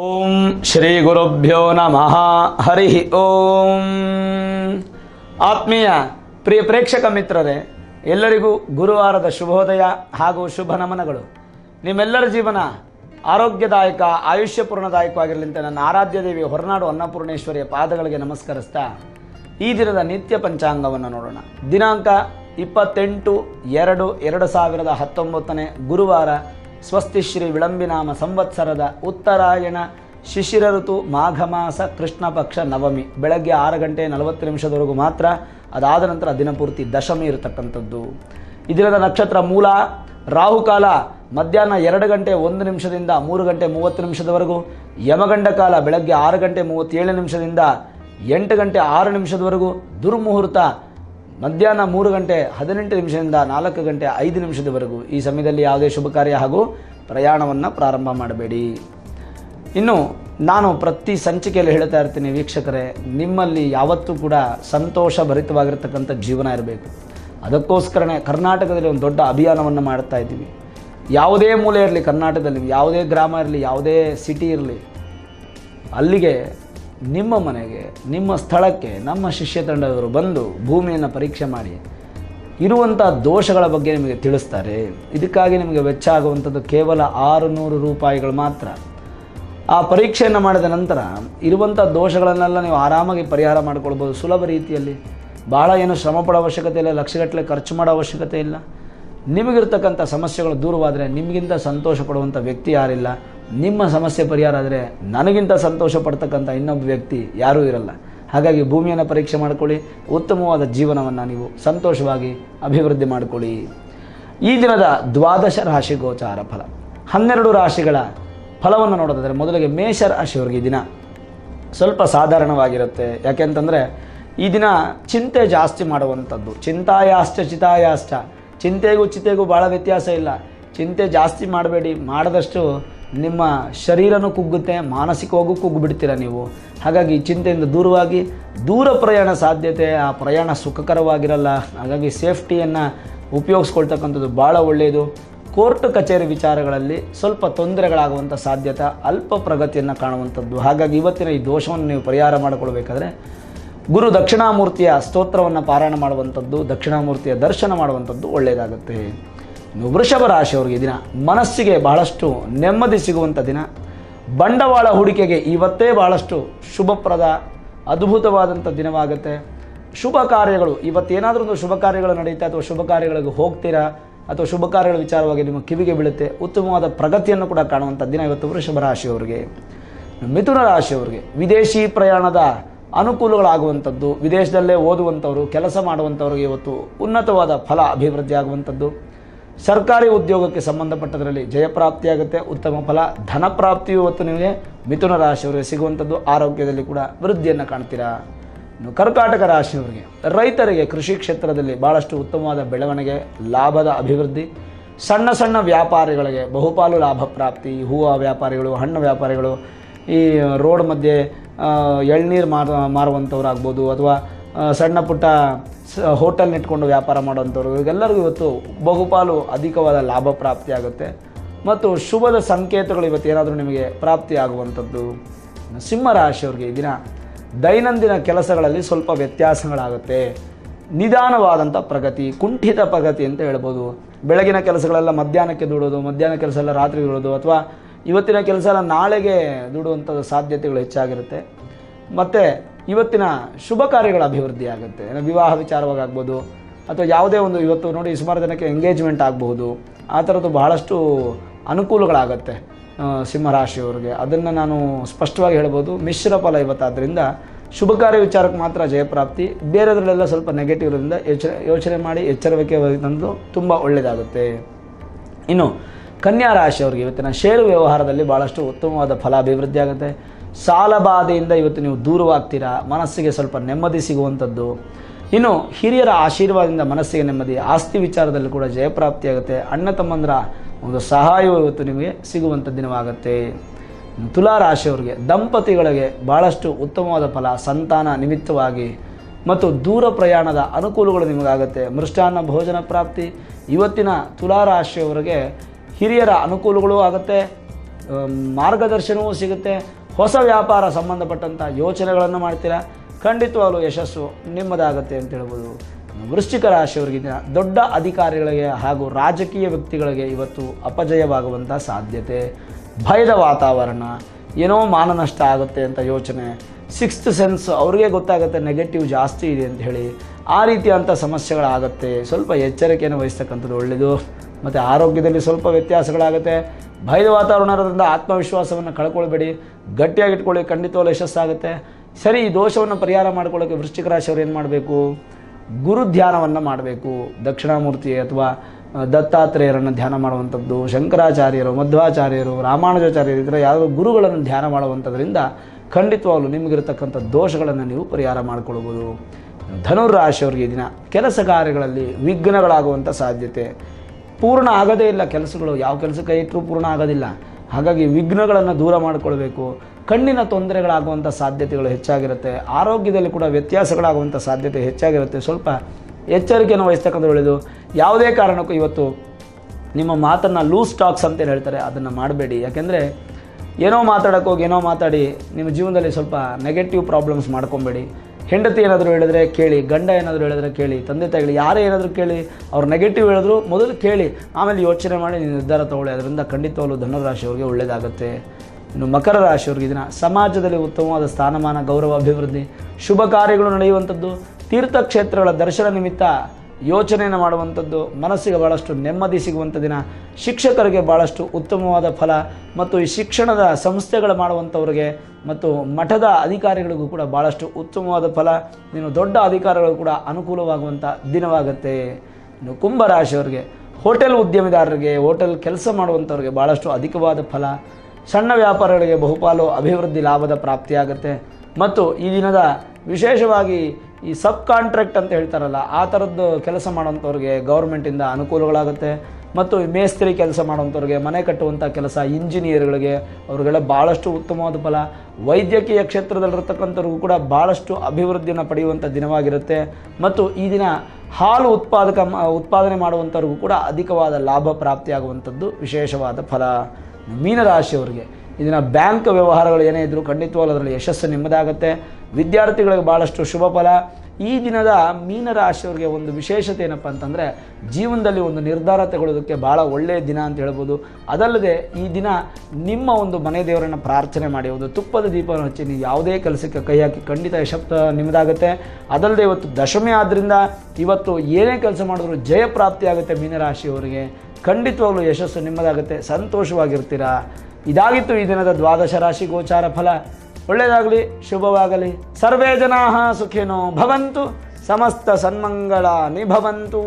ಓಂ ಶ್ರೀ ಗುರುಭ್ಯೋ ನಮಃ ಹರಿ ಓಂ ಆತ್ಮೀಯ ಪ್ರಿಯ ಪ್ರೇಕ್ಷಕ ಮಿತ್ರರೇ, ಎಲ್ಲರಿಗೂ ಗುರುವಾರದ ಶುಭೋದಯ ಹಾಗೂ ಶುಭ ನಮನಗಳು. ನಿಮ್ಮೆಲ್ಲರ ಜೀವನ ಆರೋಗ್ಯದಾಯಕ ಆಯುಷ್ಯಪೂರ್ಣದಾಯಕವಾಗಿರಲಿ ಅಂತ ನನ್ನ ಆರಾಧ್ಯ ದೇವಿ ಹೊರನಾಡು ಅನ್ನಪೂರ್ಣೇಶ್ವರಿಯ ಪಾದಗಳಿಗೆ ನಮಸ್ಕರಿಸ್ತಾ, ಈ ದಿನದ ನಿತ್ಯ ಪಂಚಾಂಗವನ್ನು ನೋಡೋಣ. ದಿನಾಂಕ ಇಪ್ಪತ್ತೆಂಟು ಎರಡು ಎರಡು ಸಾವಿರದ ಹತ್ತೊಂಬತ್ತನೇ ಗುರುವಾರ ಸ್ವಸ್ತಿ ಶ್ರೀ ವಿಳಂಬಿನಾಮ ಸಂವತ್ಸರದ ಉತ್ತರಾಯಣ ಶಿಶಿರ ಋತು ಮಾಘ ಮಾಸ ಕೃಷ್ಣ ಪಕ್ಷ ನವಮಿ. ಬೆಳಗ್ಗೆ ಆರು ಗಂಟೆ ನಲವತ್ತು ನಿಮಿಷದವರೆಗೂ ಮಾತ್ರ. ಅದಾದ ನಂತರ ದಿನಪೂರ್ತಿ ದಶಮಿ ಇರತಕ್ಕಂಥದ್ದು. ಇದರಿಂದ ನಕ್ಷತ್ರ ಮೂಲ, ರಾಹುಕಾಲ ಮಧ್ಯಾಹ್ನ ಎರಡು ಗಂಟೆ ಒಂದು ನಿಮಿಷದಿಂದ ಮೂರು ಗಂಟೆ ಮೂವತ್ತು ನಿಮಿಷದವರೆಗೂ. ಯಮಗಂಡ ಕಾಲ ಬೆಳಗ್ಗೆ ಆರು ಗಂಟೆ ಮೂವತ್ತೇಳು ನಿಮಿಷದಿಂದ ಎಂಟು ಗಂಟೆ ಆರು ನಿಮಿಷದವರೆಗೂ. ದುರ್ಮುಹೂರ್ತ ಮಧ್ಯಾಹ್ನ ಮೂರು ಗಂಟೆ ಹದಿನೆಂಟು ನಿಮಿಷದಿಂದ ನಾಲ್ಕು ಗಂಟೆ ಐದು ನಿಮಿಷದವರೆಗೂ ಈ ಸಮಯದಲ್ಲಿ ಯಾವುದೇ ಶುಭ ಕಾರ್ಯ ಹಾಗೂ ಪ್ರಯಾಣವನ್ನು ಪ್ರಾರಂಭ ಮಾಡಬೇಡಿ. ಇನ್ನು ನಾನು ಪ್ರತಿ ಸಂಚಿಕೆಯಲ್ಲಿ ಹೇಳ್ತಾ ಇರ್ತೀನಿ ವೀಕ್ಷಕರೇ, ನಿಮ್ಮಲ್ಲಿ ಯಾವತ್ತೂ ಕೂಡ ಸಂತೋಷ ಭರಿತವಾಗಿರ್ತಕ್ಕಂಥ ಜೀವನ ಇರಬೇಕು. ಅದಕ್ಕೋಸ್ಕರನೇ ಕರ್ನಾಟಕದಲ್ಲಿ ಒಂದು ದೊಡ್ಡ ಅಭಿಯಾನವನ್ನು ಮಾಡ್ತಾ ಇದ್ದೀವಿ. ಯಾವುದೇ ಮೂಲೆ ಇರಲಿ ಕರ್ನಾಟಕದಲ್ಲಿ, ಯಾವುದೇ ಗ್ರಾಮ ಇರಲಿ, ಯಾವುದೇ ಸಿಟಿ ಇರಲಿ, ಅಲ್ಲಿಗೆ ನಿಮ್ಮ ಮನೆಗೆ, ನಿಮ್ಮ ಸ್ಥಳಕ್ಕೆ ನಮ್ಮ ಶಿಷ್ಯ ತಂಡದವರು ಬಂದು ಭೂಮಿಯನ್ನು ಪರೀಕ್ಷೆ ಮಾಡಿ ಇರುವಂಥ ದೋಷಗಳ ಬಗ್ಗೆ ನಿಮಗೆ ತಿಳಿಸ್ತಾರೆ. ಇದಕ್ಕಾಗಿ ನಿಮಗೆ ವೆಚ್ಚ ಆಗುವಂಥದ್ದು ಕೇವಲ ಆರುನೂರು ರೂಪಾಯಿಗಳು ಮಾತ್ರ. ಆ ಪರೀಕ್ಷೆಯನ್ನು ಮಾಡಿದ ನಂತರ ಇರುವಂಥ ದೋಷಗಳನ್ನೆಲ್ಲ ನೀವು ಆರಾಮಾಗಿ ಪರಿಹಾರ ಮಾಡಿಕೊಳ್ಬೋದು ಸುಲಭ ರೀತಿಯಲ್ಲಿ. ಭಾಳ ಏನು ಶ್ರಮ ಪಡೋ ಅವಶ್ಯಕತೆ ಇಲ್ಲ, ಲಕ್ಷಗಟ್ಟಲೆ ಖರ್ಚು ಮಾಡೋ ಅವಶ್ಯಕತೆ ಇಲ್ಲ. ನಿಮಗಿರ್ತಕ್ಕಂಥ ಸಮಸ್ಯೆಗಳು ದೂರವಾದರೆ ನಿಮಗಿಂತ ಸಂತೋಷ ಪಡುವಂಥ ವ್ಯಕ್ತಿ ಯಾರಿಲ್ಲ. ನಿಮ್ಮ ಸಮಸ್ಯೆ ಪರಿಹಾರ ಆದರೆ ನನಗಿಂತ ಸಂತೋಷ ಪಡ್ತಕ್ಕಂಥ ಇನ್ನೊಬ್ಬ ವ್ಯಕ್ತಿ ಯಾರೂ ಇರಲ್ಲ. ಹಾಗಾಗಿ ಭೂಮಿಯನ್ನು ಪರೀಕ್ಷೆ ಮಾಡಿಕೊಳ್ಳಿ, ಉತ್ತಮವಾದ ಜೀವನವನ್ನು ನೀವು ಸಂತೋಷವಾಗಿ ಅಭಿವೃದ್ಧಿ ಮಾಡಿಕೊಳ್ಳಿ. ಈ ದಿನದ ದ್ವಾದಶ ರಾಶಿ ಗೋಚಾರ ಫಲ. ಹನ್ನೆರಡು ರಾಶಿಗಳ ಫಲವನ್ನು ನೋಡೋದಾದರೆ ಮೊದಲಿಗೆ ಮೇಷ ರಾಶಿಯವರಿಗೆ ಈ ದಿನ ಸ್ವಲ್ಪ ಸಾಧಾರಣವಾಗಿರುತ್ತೆ. ಯಾಕೆಂತಂದರೆ ಈ ದಿನ ಚಿಂತೆ ಜಾಸ್ತಿ ಮಾಡುವಂಥದ್ದು. ಚಿಂತಾಯಾಷ್ಟ ಚಿತಾಯಾಷ್ಟ ಚಿಂತೆಗೂ ಚಿತೆಗೂ ಭಾಳ ವ್ಯತ್ಯಾಸ ಇಲ್ಲ. ಚಿಂತೆ ಜಾಸ್ತಿ ಮಾಡಬೇಡಿ, ಮಾಡಿದಷ್ಟು ನಿಮ್ಮ ಶರೀರನೂ ಕುಗ್ಗುತ್ತೆ, ಮಾನಸಿಕವಾಗೂ ಕುಗ್ಗಿಬಿಡ್ತೀರ ನೀವು. ಹಾಗಾಗಿ ಚಿಂತೆಯಿಂದ ದೂರವಾಗಿ, ದೂರ ಪ್ರಯಾಣ ಸಾಧ್ಯತೆ, ಆ ಪ್ರಯಾಣ ಸುಖಕರವಾಗಿರಲ್ಲ. ಹಾಗಾಗಿ ಸೇಫ್ಟಿಯನ್ನು ಉಪಯೋಗಿಸ್ಕೊಳ್ತಕ್ಕಂಥದ್ದು ಭಾಳ ಒಳ್ಳೆಯದು ಕೋರ್ಟ್ ಕಚೇರಿ ವಿಚಾರಗಳಲ್ಲಿ ಸ್ವಲ್ಪ ತೊಂದರೆಗಳಾಗುವಂಥ ಸಾಧ್ಯತೆ, ಅಲ್ಪ ಪ್ರಗತಿಯನ್ನು ಕಾಣುವಂಥದ್ದು. ಹಾಗಾಗಿ ಇವತ್ತಿನ ಈ ದೋಷವನ್ನು ನೀವು ಪರಿಹಾರ ಮಾಡಿಕೊಳ್ಬೇಕಾದ್ರೆ, ಗುರು ದಕ್ಷಿಣಾಮೂರ್ತಿಯ ಸ್ತೋತ್ರವನ್ನು ಪಾರಾಯಣ ಮಾಡುವಂಥದ್ದು, ದಕ್ಷಿಣಾಮೂರ್ತಿಯ ದರ್ಶನ ಮಾಡುವಂಥದ್ದು ಒಳ್ಳೆಯದಾಗುತ್ತೆ ವೃಷಭ ರಾಶಿಯವರಿಗೆ ದಿನ ಮನಸ್ಸಿಗೆ ಬಹಳಷ್ಟು ನೆಮ್ಮದಿ ಸಿಗುವಂಥ ದಿನ. ಬಂಡವಾಳ ಹೂಡಿಕೆಗೆ ಇವತ್ತೇ ಬಹಳಷ್ಟು ಶುಭಪ್ರದ ಅದ್ಭುತವಾದಂಥ ದಿನವಾಗುತ್ತೆ. ಶುಭ ಕಾರ್ಯಗಳು ಇವತ್ತೇನಾದರೂ ಒಂದು ಶುಭ ಕಾರ್ಯಗಳು ನಡೆಯುತ್ತೆ ಅಥವಾ ಶುಭ ಕಾರ್ಯಗಳಿಗೆ ಹೋಗ್ತೀರಾ? ಅಥವಾ ಶುಭ ಕಾರ್ಯಗಳ ವಿಚಾರವಾಗಿ ನಿಮ್ಮ ಕಿವಿಗೆ ಬೀಳುತ್ತೆ, ಉತ್ತಮವಾದ ಪ್ರಗತಿಯನ್ನು ಕೂಡ ಕಾಣುವಂಥ ದಿನ ಇವತ್ತು ವೃಷಭ ರಾಶಿಯವರಿಗೆ. ಮಿಥುನ ರಾಶಿಯವರಿಗೆ ವಿದೇಶಿ ಪ್ರಯಾಣದ ಅನುಕೂಲಗಳಾಗುವಂಥದ್ದು. ವಿದೇಶದಲ್ಲೇ ಓದುವಂಥವರು, ಕೆಲಸ ಮಾಡುವಂಥವ್ರಿಗೆ ಇವತ್ತು ಉನ್ನತವಾದ ಫಲ ಅಭಿವೃದ್ಧಿ ಆಗುವಂಥದ್ದು ಸರ್ಕಾರಿ ಉದ್ಯೋಗಕ್ಕೆ ಸಂಬಂಧಪಟ್ಟದರಲ್ಲಿ ಜಯಪ್ರಾಪ್ತಿಯಾಗುತ್ತೆ ಉತ್ತಮ ಫಲ ಧನಪ್ರಾಪ್ತಿಯು ಇವತ್ತು ನಿಮಗೆ ಮಿಥುನ ರಾಶಿಯವರಿಗೆ ಸಿಗುವಂಥದ್ದು. ಆರೋಗ್ಯದಲ್ಲಿ ಕೂಡ ವೃದ್ಧಿಯನ್ನು ಕಾಣ್ತೀರಾ? ಇನ್ನು ಕರ್ಕಾಟಕ ರಾಶಿಯವರಿಗೆ, ರೈತರಿಗೆ ಕೃಷಿ ಕ್ಷೇತ್ರದಲ್ಲಿ ಭಾಳಷ್ಟು ಉತ್ತಮವಾದ ಬೆಳವಣಿಗೆ, ಲಾಭದ ಅಭಿವೃದ್ಧಿ, ಸಣ್ಣ ಸಣ್ಣ ವ್ಯಾಪಾರಿಗಳಿಗೆ ಬಹುಪಾಲು ಲಾಭ ಪ್ರಾಪ್ತಿ, ಹೂವು ವ್ಯಾಪಾರಿಗಳು, ಹಣ್ಣು ವ್ಯಾಪಾರಿಗಳು, ಈ ರೋಡ್ ಮಧ್ಯೆ ಎಳ್ನೀರು ಮಾರ ಮಾರುವಂಥವ್ರು ಆಗ್ಬೋದು ಅಥವಾ ಸಣ್ಣ ಪುಟ್ಟ ಹೋಟೆಲ್ ಇಟ್ಕೊಂಡು ವ್ಯಾಪಾರ ಮಾಡುವಂಥವ್ರು. ಇವೆಲ್ಲರಿಗೂ ಇವತ್ತು ಬಹುಪಾಲು ಅಧಿಕವಾದ ಲಾಭ ಪ್ರಾಪ್ತಿಯಾಗುತ್ತೆ. ಮತ್ತು ಶುಭದ ಸಂಕೇತಗಳು ಇವತ್ತು ಏನಾದರೂ ನಿಮಗೆ ಪ್ರಾಪ್ತಿ ಆಗುವಂಥದ್ದು. ಇನ್ನು ಸಿಂಹ ರಾಶಿಯವ್ರಿಗೆ ಈ ದಿನ ದೈನಂದಿನ ಕೆಲಸಗಳಲ್ಲಿ ಸ್ವಲ್ಪ ವ್ಯತ್ಯಾಸಗಳಾಗುತ್ತೆ. ನಿಧಾನವಾದಂಥ ಪ್ರಗತಿ, ಕುಂಠಿತ ಪ್ರಗತಿ ಅಂತ ಹೇಳ್ಬೋದು. ಬೆಳಗಿನ ಕೆಲಸಗಳೆಲ್ಲ ಮಧ್ಯಾಹ್ನಕ್ಕೆ ದುಡೋದು, ಮಧ್ಯಾಹ್ನ ಕೆಲಸ ಎಲ್ಲ ರಾತ್ರಿ ದುಡೋದು, ಅಥವಾ ಇವತ್ತಿನ ಕೆಲಸ ಎಲ್ಲ ನಾಳೆಗೆ ದುಡುವಂಥದ್ದು ಸಾಧ್ಯತೆಗಳು ಹೆಚ್ಚಾಗಿರುತ್ತೆ. ಮತ್ತು ಇವತ್ತಿನ ಶುಭ ಕಾರ್ಯಗಳ ಅಭಿವೃದ್ಧಿ ಆಗುತ್ತೆ. ವಿವಾಹ ವಿಚಾರವಾಗಿ ಆಗ್ಬೋದು, ಅಥವಾ ಯಾವುದೇ ಒಂದು ಇವತ್ತು ನೋಡಿ ಸುಮಾರು ಜನಕ್ಕೆ ಎಂಗೇಜ್ಮೆಂಟ್ ಆಗಬಹುದು, ಆ ಥರದ್ದು ಬಹಳಷ್ಟು ಅನುಕೂಲಗಳಾಗತ್ತೆ ಸಿಂಹರಾಶಿಯವರಿಗೆ. ಅದನ್ನು ನಾನು ಸ್ಪಷ್ಟವಾಗಿ ಹೇಳ್ಬೋದು, ಮಿಶ್ರ ಫಲ ಇವತ್ತಾದ್ದರಿಂದ ಶುಭ ಕಾರ್ಯ ವಿಚಾರಕ್ಕೆ ಮಾತ್ರ ಜಯಪ್ರಾಪ್ತಿ. ಬೇರೆದ್ರಲ್ಲೆಲ್ಲ ಸ್ವಲ್ಪ ನೆಗೆಟಿವ್ ಇರೋದ್ರಿಂದ ಯೋಚನೆ ಯೋಚನೆ ಮಾಡಿ ಎಚ್ಚರಿಕೆ ತಂದು ತುಂಬ ಒಳ್ಳೆಯದಾಗುತ್ತೆ. ಇನ್ನು ಕನ್ಯಾ ರಾಶಿಯವ್ರಿಗೆ ಇವತ್ತಿನ ಷೇರು ವ್ಯವಹಾರದಲ್ಲಿ ಭಾಳಷ್ಟು ಉತ್ತಮವಾದ ಫಲ ಅಭಿವೃದ್ಧಿ ಆಗುತ್ತೆ. ಸಾಲ ಬಾಧೆಯಿಂದ ಇವತ್ತು ನೀವು ದೂರವಾಗ್ತೀರಾ? ಮನಸ್ಸಿಗೆ ಸ್ವಲ್ಪ ನೆಮ್ಮದಿ ಸಿಗುವಂಥದ್ದು. ಇನ್ನು ಹಿರಿಯರ ಆಶೀರ್ವಾದದಿಂದ ಮನಸ್ಸಿಗೆ ನೆಮ್ಮದಿ, ಆಸ್ತಿ ವಿಚಾರದಲ್ಲಿ ಕೂಡ ಜಯಪ್ರಾಪ್ತಿಯಾಗುತ್ತೆ ಅಣ್ಣ ತಮ್ಮಂದರ ಒಂದು ಸಹಾಯವು ಇವತ್ತು ನಿಮಗೆ ಸಿಗುವಂಥ ದಿನವಾಗುತ್ತೆ. ಇನ್ನು ತುಲಾ ರಾಶಿಯವರಿಗೆ ದಂಪತಿಗಳಿಗೆ ಭಾಳಷ್ಟು ಉತ್ತಮವಾದ ಫಲ, ಸಂತಾನ ನಿಮಿತ್ತವಾಗಿ ಮತ್ತು ದೂರ ಪ್ರಯಾಣದ ಅನುಕೂಲಗಳು ನಿಮಗಾಗುತ್ತೆ. ಮೃಷ್ಟಾನ್ನ ಭೋಜನ ಪ್ರಾಪ್ತಿ, ಇವತ್ತಿನ ತುಲಾ ರಾಶಿಯವರಿಗೆ ಹಿರಿಯರ ಅನುಕೂಲಗಳು ಆಗುತ್ತೆ. ಮಾರ್ಗದರ್ಶನವೂ ಸಿಗುತ್ತೆ. ಹೊಸ ವ್ಯಾಪಾರ ಸಂಬಂಧಪಟ್ಟಂಥ ಯೋಚನೆಗಳನ್ನು ಮಾಡ್ತೀರಾ? ಖಂಡಿತವಾಗಲೂ ಯಶಸ್ಸು ನಿಮ್ಮದಾಗುತ್ತೆ ಅಂತ ಹೇಳ್ಬೋದು. ವೃಶ್ಚಿಕ ರಾಶಿಯವರಿಗೆ ದಿನ ದೊಡ್ಡ ಅಧಿಕಾರಿಗಳಿಗೆ ಹಾಗೂ ರಾಜಕೀಯ ವ್ಯಕ್ತಿಗಳಿಗೆ ಇವತ್ತು ಅಪಜಯವಾಗುವಂಥ ಸಾಧ್ಯತೆ. ಭಯದ ವಾತಾವರಣ, ಏನೋ ಮಾನನಷ್ಟ ಆಗುತ್ತೆ ಅಂತ ಯೋಚನೆ. ಸಿಕ್ಸ್ತ್ ಸೆನ್ಸ್ ಅವ್ರಿಗೆ ಗೊತ್ತಾಗುತ್ತೆ ನೆಗೆಟಿವ್ ಜಾಸ್ತಿ ಇದೆ ಅಂತ ಹೇಳಿ. ಆ ರೀತಿಯಂಥ ಸಮಸ್ಯೆಗಳಾಗುತ್ತೆ. ಸ್ವಲ್ಪ ಎಚ್ಚರಿಕೆಯನ್ನು ವಹಿಸ್ತಕ್ಕಂಥದ್ದು ಒಳ್ಳೆಯದು ಮತ್ತು ಆರೋಗ್ಯದಲ್ಲಿ ಸ್ವಲ್ಪ ವ್ಯತ್ಯಾಸಗಳಾಗುತ್ತೆ. ಭಯದ ವಾತಾವರಣ ಇರೋದ್ರಿಂದ ಆತ್ಮವಿಶ್ವಾಸವನ್ನು ಕಳ್ಕೊಳ್ಬೇಡಿ. ಗಟ್ಟಿಯಾಗಿ ಇಟ್ಕೊಳ್ಳಿ ಖಂಡಿತವಾಗ್ಲೂ ಯಶಸ್ಸಾಗುತ್ತೆ. ಸರಿ, ಈ ದೋಷವನ್ನು ಪರಿಹಾರ ಮಾಡ್ಕೊಳ್ಳೋಕ್ಕೆ ವೃಶ್ಚಿಕ ರಾಶಿಯವರು ಏನು ಮಾಡಬೇಕು? ಗುರು ಧ್ಯಾನವನ್ನು ಮಾಡಬೇಕು. ದಕ್ಷಿಣಾಮೂರ್ತಿ ಅಥವಾ ದತ್ತಾತ್ರೇಯರನ್ನು ಧ್ಯಾನ ಮಾಡುವಂಥದ್ದು, ಶಂಕರಾಚಾರ್ಯರು, ಮಧ್ವಾಚಾರ್ಯರು, ರಾಮಾನುಜಾಚಾರ್ಯರು ಥರ ಯಾವುದೋ ಗುರುಗಳನ್ನು ಧ್ಯಾನ ಮಾಡುವಂಥದ್ರಿಂದ ಖಂಡಿತವಾಗಲೂ ನಿಮಗಿರತಕ್ಕಂಥ ದೋಷಗಳನ್ನು ನೀವು ಪರಿಹಾರ ಮಾಡಿಕೊಳ್ಬೋದು. ಧನುರಾಶಿಯವರಿಗೆ ದಿನ ಕೆಲಸ ಕಾರ್ಯಗಳಲ್ಲಿ ವಿಘ್ನಗಳಾಗುವಂಥ ಸಾಧ್ಯತೆ. ಪೂರ್ಣ ಆಗೋದೇ ಇಲ್ಲ ಕೆಲಸಗಳು. ಯಾವ ಕೆಲಸ ಕೈ ಇಟ್ಟರೂ ಪೂರ್ಣ ಆಗೋದಿಲ್ಲ. ಹಾಗಾಗಿ ವಿಘ್ನಗಳನ್ನು ದೂರ ಮಾಡಿಕೊಳ್ಬೇಕು. ಕಣ್ಣಿನ ತೊಂದರೆಗಳಾಗುವಂಥ ಸಾಧ್ಯತೆಗಳು ಹೆಚ್ಚಾಗಿರುತ್ತೆ. ಆರೋಗ್ಯದಲ್ಲಿ ಕೂಡ ವ್ಯತ್ಯಾಸಗಳಾಗುವಂಥ ಸಾಧ್ಯತೆ ಹೆಚ್ಚಾಗಿರುತ್ತೆ. ಸ್ವಲ್ಪ ಎಚ್ಚರಿಕೆಯನ್ನು ವಹಿಸ್ತಕ್ಕಂಥ ಒಳ್ಳೆಯದು ಯಾವುದೇ ಕಾರಣಕ್ಕೂ ಇವತ್ತು ನಿಮ್ಮ ಮಾತನ್ನು ಲೂಸ್ ಟಾಕ್ಸ್ ಅಂತೇಳಿ ಹೇಳ್ತಾರೆ. ಅದನ್ನು ಮಾಡಬೇಡಿ. ಯಾಕೆಂದರೆ ಏನೋ ಮಾತಾಡೋಕ್ಕೋಗಿ ಏನೋ ಮಾತಾಡಿ ನಿಮ್ಮ ಜೀವನದಲ್ಲಿ ಸ್ವಲ್ಪ ನೆಗೆಟಿವ್ ಪ್ರಾಬ್ಲಮ್ಸ್ ಮಾಡ್ಕೊಬೇಡಿ. ಹೆಂಡತಿ ಏನಾದರೂ ಹೇಳಿದ್ರೆ ಕೇಳಿ, ಗಂಡ ಏನಾದರೂ ಹೇಳಿದ್ರೆ ಕೇಳಿ, ತಂದೆ ತಾಯಿಗಳು ಯಾರೇ ಏನಾದರೂ ಕೇಳಿ, ಅವ್ರು ನೆಗೆಟಿವ್ ಹೇಳಿದ್ರು ಮೊದಲು ಕೇಳಿ, ಆಮೇಲೆ ಯೋಚನೆ ಮಾಡಿ ನೀವು ನಿರ್ಧಾರ ತಗೊಳ್ಳಿ, ಅದರಿಂದ ಖಂಡಿತವಾಗಲೂ ಧನುರಾಶಿಯವರಿಗೆ ಒಳ್ಳೆಯದಾಗುತ್ತೆ ಇನ್ನು ಮಕರ ರಾಶಿಯವ್ರಿಗೆ ದಿನ ಸಮಾಜದಲ್ಲಿ ಉತ್ತಮವಾದ ಸ್ಥಾನಮಾನ, ಗೌರವ, ಅಭಿವೃದ್ಧಿ, ಶುಭ ಕಾರ್ಯಗಳು ನಡೆಯುವಂಥದ್ದು ತೀರ್ಥಕ್ಷೇತ್ರಗಳ ದರ್ಶನ ನಿಮಿತ್ತ ಯೋಚನೆಯನ್ನು ಮಾಡುವಂಥದ್ದು ಮನಸ್ಸಿಗೆ ಭಾಳಷ್ಟು ನೆಮ್ಮದಿ ಸಿಗುವಂಥ ದಿನ, ಶಿಕ್ಷಕರಿಗೆ ಭಾಳಷ್ಟು ಉತ್ತಮವಾದ ಫಲ ಮತ್ತು ಈ ಶಿಕ್ಷಣದ ಸಂಸ್ಥೆಗಳು ಮಾಡುವಂಥವ್ರಿಗೆ ಮತ್ತು ಮಠದ ಅಧಿಕಾರಿಗಳಿಗೂ ಕೂಡ ಭಾಳಷ್ಟು ಉತ್ತಮವಾದ ಫಲ, ನೀನು ದೊಡ್ಡ ಅಧಿಕಾರಿಗಳು ಕೂಡ ಅನುಕೂಲವಾಗುವಂಥ ದಿನವಾಗುತ್ತೆ. ಇನ್ನು ಕುಂಭರಾಶಿಯವರಿಗೆ, ಹೋಟೆಲ್ ಉದ್ಯಮಿದಾರರಿಗೆ, ಹೋಟೆಲ್ ಕೆಲಸ ಮಾಡುವಂಥವ್ರಿಗೆ ಭಾಳಷ್ಟು ಅಧಿಕವಾದ ಫಲ, ಸಣ್ಣ ವ್ಯಾಪಾರಗಳಿಗೆ ಬಹುಪಾಲು ಅಭಿವೃದ್ಧಿ ಲಾಭದ ಪ್ರಾಪ್ತಿಯಾಗುತ್ತೆ. ಮತ್ತು ಈ ದಿನದ ವಿಶೇಷವಾಗಿ ಈ ಸಬ್ ಕಾಂಟ್ರಾಕ್ಟ್ ಅಂತ ಹೇಳ್ತಾರಲ್ಲ, ಆ ಥರದ್ದು ಕೆಲಸ ಮಾಡೋಂಥವ್ರಿಗೆ ಗೌರ್ಮೆಂಟಿಂದ ಅನುಕೂಲಗಳಾಗುತ್ತೆ. ಮತ್ತು ಮೇಸ್ತ್ರಿ ಕೆಲಸ ಮಾಡೋಂಥವ್ರಿಗೆ ಮನೆ ಕಟ್ಟುವಂಥ ಕೆಲಸ, ಇಂಜಿನಿಯರ್ಗಳಿಗೆ, ಅವ್ರಿಗೆಲ್ಲ ಭಾಳಷ್ಟು ಉತ್ತಮವಾದ ಫಲ. ವೈದ್ಯಕೀಯ ಕ್ಷೇತ್ರದಲ್ಲಿರ್ತಕ್ಕಂಥವ್ರಿಗೂ ಕೂಡ ಭಾಳಷ್ಟು ಅಭಿವೃದ್ಧಿಯನ್ನು ಪಡೆಯುವಂಥ ದಿನವಾಗಿರುತ್ತೆ. ಮತ್ತು ಈ ದಿನ ಹಾಲು ಉತ್ಪಾದಕ, ಉತ್ಪಾದನೆ ಮಾಡುವಂಥವ್ರಿಗೂ ಕೂಡ ಅಧಿಕವಾದ ಲಾಭ ಪ್ರಾಪ್ತಿಯಾಗುವಂಥದ್ದು ವಿಶೇಷವಾದ ಫಲ. ಮೀನರಾಶಿಯವರಿಗೆ ಇದನ್ನು ಬ್ಯಾಂಕ್ ವ್ಯವಹಾರಗಳು ಏನೇ ಇದ್ದರೂ ಖಂಡಿತವಾಗ್ಲೂ ಅದರಲ್ಲಿ ಯಶಸ್ಸು ನಿಮ್ಮದಾಗುತ್ತೆ. ವಿದ್ಯಾರ್ಥಿಗಳಿಗೆ ಭಾಳಷ್ಟು ಶುಭ ಫಲ. ಈ ದಿನದ ಮೀನರಾಶಿಯವರಿಗೆ ಒಂದು ವಿಶೇಷತೆ ಏನಪ್ಪ ಅಂತಂದರೆ, ಜೀವನದಲ್ಲಿ ಒಂದು ನಿರ್ಧಾರ ತಗೊಳ್ಳೋದಕ್ಕೆ ಭಾಳ ಒಳ್ಳೆಯ ದಿನ ಅಂತ ಹೇಳ್ಬೋದು. ಅದಲ್ಲದೆ ಈ ದಿನ ನಿಮ್ಮ ಒಂದು ಮನೆ ದೇವರನ್ನು ಪ್ರಾರ್ಥನೆ ಮಾಡಿ, ಒಂದು ತುಪ್ಪದ ದೀಪವನ್ನು ಹಚ್ಚಿ, ನೀವು ಯಾವುದೇ ಕೆಲಸಕ್ಕೆ ಕೈ ಹಾಕಿ ಖಂಡಿತ ಯಶಪ್ತ ನಿಮ್ಮದಾಗುತ್ತೆ. ಅದಲ್ಲದೆ ಇವತ್ತು ದಶಮಿ ಆದ್ದರಿಂದ ಇವತ್ತು ಏನೇ ಕೆಲಸ ಮಾಡಿದ್ರು ಜಯ ಪ್ರಾಪ್ತಿಯಾಗುತ್ತೆ ಮೀನರಾಶಿಯವರಿಗೆ. ಖಂಡಿತವಾಗಲೂ ಯಶಸ್ಸು ನಿಮ್ಮದಾಗುತ್ತೆ, ಸಂತೋಷವಾಗಿರ್ತೀರಾ. ಇದಾಗಿತ್ತು ಈ ದಿನದ ದ್ವಾದಶ ರಾಶಿ ಗೋಚಾರ ಫಲ. ಒಳ್ಳೆಯದಾಗಲಿ ಶುಭವಾಗಲಿ. ಸರ್ವೇ ಜನಾ ಸುಖಿನೋ ಭವಂತು. ಸಮಸ್ತ ಸನ್ಮಂಗಳ ನಿಭವಂತು.